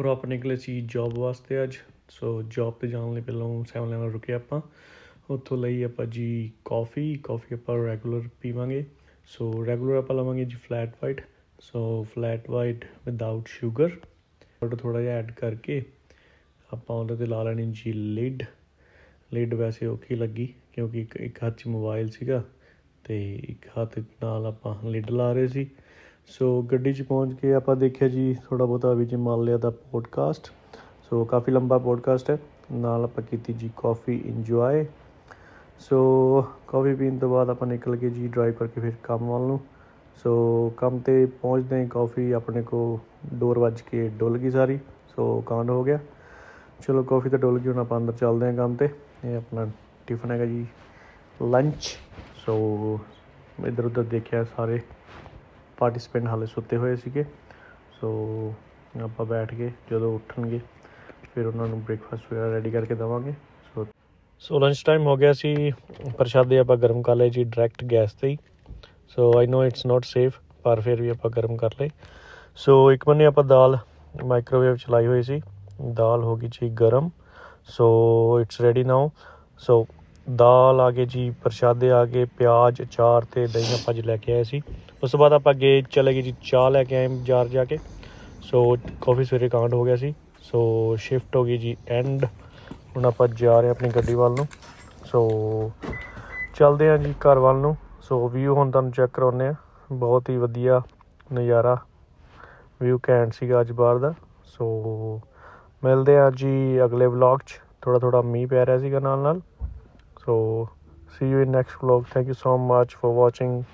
ਘਰੋਂ ਆਪਾਂ ਨਿਕਲੇ ਸੀ ਜੌਬ ਵਾਸਤੇ ਅੱਜ। ਸੋ ਜੌਬ ਤੇ ਜਾਣ ਲਈ ਪਹਿਲਾਂ 7 ਲੈਵਲ ਰੁਕੇ ਆਪਾਂ। ਉੱਥੋਂ ਲਈ ਆਪਾਂ ਜੀ ਕਾਫੀ ਕਾਫੀ ਆਪਾਂ ਰੈਗੂਲਰ ਪੀਵਾਂਗੇ। ਸੋ ਰੈਗੂਲਰ ਆਪਾਂ ਲਵਾਂਗੇ ਜੀ flat white so flat white without sugar ਥੋੜਾ ਥੋੜਾ ਜਿਹਾ ਐਡ ਕਰਕੇ ਆਪਾਂ ਉਹਦੇ ਤੇ ਲਾ ਲੈਣੀ ਜੀ ਲਿਡ ਲਿਡ ਵੈਸੇ ਔਖੀ ਲੱਗੀ ਕਿਉਂਕਿ ਇੱਕ ਇੱਕ ਹੱਥ 'ਚ ਮੋਬਾਈਲ ਸੀਗਾ ਤੇ ਇੱਕ ਹੱਥ ਨਾਲ ਆਪਾਂ ਲਿਡ ਲਾ ਰਹੇ ਸੀ। ਸੋ ਗੱਡੀ 'ਚ ਪਹੁੰਚ ਕੇ ਆਪਾਂ ਦੇਖਿਆ ਜੀ ਥੋੜਾ ਬਹੁਤਾ ਵਿਜੇ ਮਾਲਿਆ ਦਾ ਪੋਡਕਾਸਟ ਸੋ ਕਾਫੀ ਲੰਬਾ ਪੋਡਕਾਸਟ ਹੈ। ਨਾਲ ਆਪਾਂ ਕੀਤੀ ਜੀ ਕਾਫੀ ਇੰਜੋਏ ਸੋ ਕਾਫੀ ਪੀਣ ਤੋਂ ਬਾਅਦ ਆਪਾਂ ਨਿਕਲ ਗਏ ਜੀ ਡਰਾਈਵ ਕਰਕੇ ਫਿਰ ਕੰਮ ਵੱਲ ਨੂੰ। ਸੋ ਕੰਮ ਤੇ ਪਹੁੰਚਦੇ ਹੀ ਕਾਫੀ ਆਪਣੇ ਕੋ ਡੋਰ ਵੱਜ ਕੇ ਡੁੱਲ ਗਈ ਸਾਰੀ। ਸੋ ਕਾਂਡ ਹੋ ਗਿਆ। ਚਲੋ ਕਾਫੀ ਤਾਂ ਡੁੱਲ ਗਈ, ਹੁਣ ਆਪਾਂ ਅੰਦਰ ਚੱਲਦੇ ਹਾਂ ਕੰਮ ਤੇ। ਇਹ ਆਪਣਾ ਟਿਫਨ ਹੈਗਾ ਜੀ ਲੰਚ ਸੋ ਇੱਧਰ ਉੱਧਰ ਦੇਖਿਆ ਸਾਰੇ। ਪਾਰਟਿਸਪੈਂਟ ਹਾਲੇ ਸੁੱਤੇ ਹੋਏ ਸੀਗੇ। ਸੋ ਆਪਾਂ ਬੈਠ ਕੇ ਜਦੋਂ ਉੱਠਣਗੇ, ਫਿਰ ਉਹਨਾਂ ਨੂੰ ਬ੍ਰੇਕਫਾਸਟ ਵਗੈਰਾ ਰੈਡੀ ਕਰਕੇ ਦੇਵਾਂਗੇ। ਸੋ ਸੋ ਲੰਚ ਟਾਈਮ ਹੋ ਗਿਆ ਸੀ। ਪ੍ਰਸ਼ਾਦੇ ਆਪਾਂ ਗਰਮ ਕਰ ਲਏ ਜੀ ਡਾਇਰੈਕਟ ਗੈਸ ਤੇ ਹੀ। ਸੋ ਆਈ ਨੋ ਇਟਸ ਨਾਟ ਸੇਫ ਪਰ ਫਿਰ ਵੀ ਆਪਾਂ ਗਰਮ ਕਰ ਲਏ। ਸੋ ਇੱਕ ਬੰਨੇ ਆਪਾਂ ਦਾਲ ਮਾਈਕ੍ਰੋਵੇਵ ਚਲਾਈ ਹੋਈ ਸੀ। ਦਾਲ ਹੋ ਗਈ ਜੀ ਗਰਮ। ਸੋ ਇਟਸ ਰੈਡੀ ਨਾਓ ਸੋ ਦਾਲ ਆ ਗਏ ਜੀ, ਪ੍ਰਸ਼ਾਦੇ ਆ ਗਏ, ਪਿਆਜ਼, ਅਚਾਰ ਤੇ ਦਹੀਂ ਆਪਾਂ ਜੀ ਲੈ ਕੇ ਆਏ ਸੀ। ਉਸ ਤੋਂ ਬਾਅਦ ਆਪਾਂ ਅੱਗੇ ਚਲੇ ਗਏ ਜੀ, ਚਾਹ ਲੈ ਕੇ ਆਏ ਬਾਜ਼ਾਰ ਜਾ ਕੇ। ਸੋ ਕਾਫੀ ਸਵੇਰੇ ਕਾਂਡ ਹੋ ਗਿਆ ਸੀ। ਸੋ ਸ਼ਿਫਟ ਹੋ ਗਈ ਜੀ ਐਂਡ ਹੁਣ ਆਪਾਂ ਜਾ ਰਹੇ ਹਾਂ ਆਪਣੀ ਗੱਡੀ ਵੱਲ ਨੂੰ। ਸੋ ਚੱਲਦੇ ਹਾਂ ਜੀ ਘਰ ਵੱਲ ਨੂੰ। ਸੋ ਵਿਊ ਹੁਣ ਤੁਹਾਨੂੰ ਚੈੱਕ ਕਰਾਉਂਦੇ ਆ ਬਹੁਤ ਹੀ ਵਧੀਆ ਨਜ਼ਾਰਾ। ਵਿਊ ਘੈਂਟ ਸੀਗਾ ਅੱਜ ਬਾਹਰ ਦਾ। ਸੋ ਮਿਲਦੇ ਆ ਜੀ ਅਗਲੇ ਵਲੌਗ 'ਚ। ਥੋੜਾ ਥੋੜਾ ਮੀਂਹ ਪੈ ਰਿਹਾ ਸੀਗਾ ਨਾਲ ਨਾਲ so see you in next vlog. Thank you so much for watching.